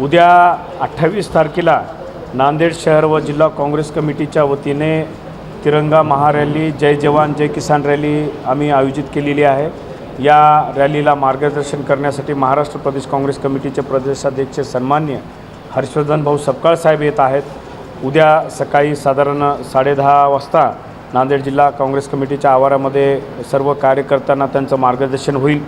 उद्या अठ्ठावीस तारखेला नांदेड शहर व जिल्हा काँग्रेस कमिटीच्या वतीने तिरंगा महारॅली जय जवान जय किसान रॅली आम्ही आयोजित केलेली आहे. या रॅलीला मार्गदर्शन करण्यासाठी महाराष्ट्र प्रदेश काँग्रेस कमिटीचे प्रदेशाध्यक्ष सन्मान्य हर्षवर्धन भाऊ सपकाळ साहेब येत आहेत. उद्या सकाळी साधारण साडेदहा वाजता नांदेड जिल्हा काँग्रेस कमिटीच्या आवारामध्ये सर्व कार्यकर्त्यांना त्यांचं मार्गदर्शन होईल.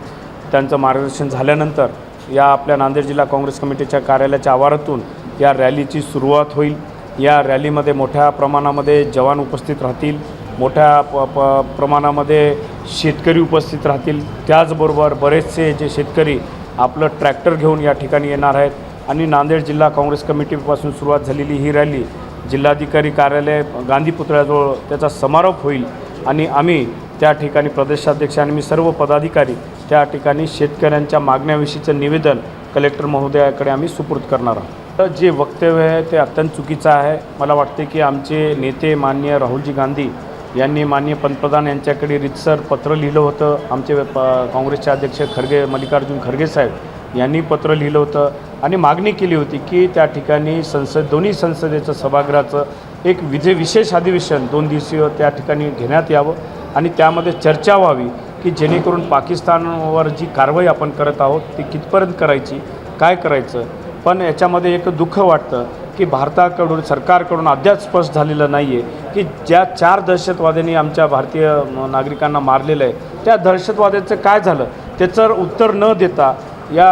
त्यांचं मार्गदर्शन झाल्यानंतर या आपल्या नांदेड जिल्हा काँग्रेस कमिटीच्या कार्यालयाच्या आवारातून या रॅलीची सुरुवात होईल. या रॅलीमध्ये मोठ्या प्रमाणामध्ये जवान उपस्थित राहतील. मोठ्या प प प्रमाणामध्ये शेतकरी उपस्थित राहतील. त्याचबरोबर बरेचसे जे शेतकरी आपलं ट्रॅक्टर घेऊन या ठिकाणी येणार आहेत. आणि नांदेड जिल्हा काँग्रेस कमिटीपासून सुरुवात झालेली ही रॅली जिल्हाधिकारी कार्यालय गांधी पुतळ्याजवळ त्याचा समारोप होईल. आणि आम्ही त्या ठिकाणी प्रदेशाध्यक्ष आणि मी सर्व पदाधिकारी त्या ठिकाणी शेतकऱ्यांच्या मागण्याविषयीचं निवेदन कलेक्टर महोदयाकडे आम्ही सुपूर्द करणार आहोत. तर जे वक्तव्य आहे ते अत्यंत चुकीचं आहे. मला वाटते की आमचे नेते माननीय राहुलजी गांधी यांनी माननीय पंतप्रधान यांच्याकडे रितसर पत्र लिहिलं होतं. आमचे प काँग्रेसचे अध्यक्ष खरगे मल्लिकार्जुन खरगे साहेब यांनी पत्र लिहिलं होतं आणि मागणी केली होती की त्या ठिकाणी संसद दोन्ही संसदेचं सभागृहाचं एक विजे विशेष अधिवेशन दोन दिवसीय त्या ठिकाणी घेण्यात यावं आणि त्यामध्ये चर्चा व्हावी. की जेणेकरून पाकिस्तानवर जी कारवाई आपण करत आहोत ती कितपर्यंत करायची काय करायचं? पण याच्यामध्ये एक दुःख वाटतं की भारताकडून सरकारकडून अद्याप स्पष्ट झालेलं नाही आहे की ज्या चार दहशतवाद्यांनी आमच्या भारतीय नागरिकांना मारलेलं आहे त्या दहशतवाद्याचं काय झालं? त्याचं उत्तर न देता या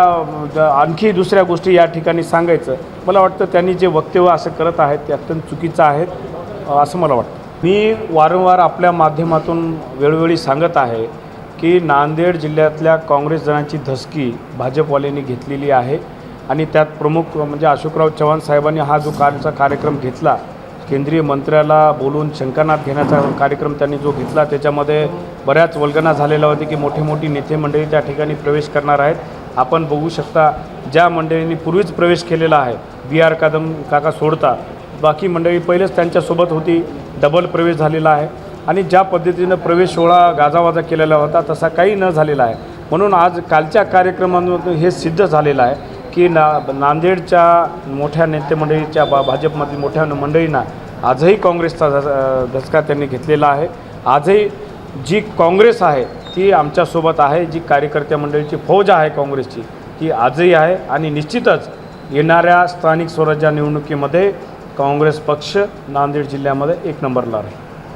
आणखी दुसऱ्या गोष्टी या ठिकाणी सांगायचं. मला वाटतं त्यांनी जे वक्तव्य असं करत आहेत ते अत्यंत चुकीचं आहेत असं मला वाटतं. मी वारंवार आपल्या माध्यमातून वेळोवेळी सांगत आहे की नांदेड जिल्ह्यातल्या काँग्रेस जणांची धसकी भाजपवाल्यांनी घेतलेली आहे. आणि त्यात प्रमुख म्हणजे अशोकराव चव्हाण साहेबांनी हा जो कालचा कार्यक्रम घेतला केंद्रीय मंत्र्याला बोलून शंकरनाथ घेण्याचा कार्यक्रम त्यांनी जो घेतला त्याच्यामध्ये बऱ्याच वल्गना झालेल्या होती की मोठी मोठी नेते मंडळी त्या ठिकाणी प्रवेश करणार आहेत. आपण बघू शकता ज्या मंडळींनी पूर्वीच प्रवेश केलेला आहे बी आर कादम काका सोडता बाकी मंडळी पहिलेच त्यांच्यासोबत होती डबल प्रवेश झालेला आहे. आणि ज्या पद्धतीनं प्रवेश सोहळा गाजावाजा केलेला होता तसा काही न झालेला आहे. म्हणून आज कालच्या कार्यक्रमांमधून हे सिद्ध झालेलं आहे की ना नांदेडच्या मोठ्या नेतेमंडळीच्या बा भाजपमधील मोठ्या मंडळींना आजही काँग्रेसचा धसका त्यांनी घेतलेला आहे. आजही जी काँग्रेस आहे ती आमच्यासोबत आहे जी कार्यकर्त्या मंडळीची फौज आहे काँग्रेसची ती आजही आहे आणि निश्चितच येणाऱ्या स्थानिक स्वराज्य निवडणुकीमध्ये काँग्रेस पक्ष नांदेड जिल्ह्यामध्ये एक नंबरला आहे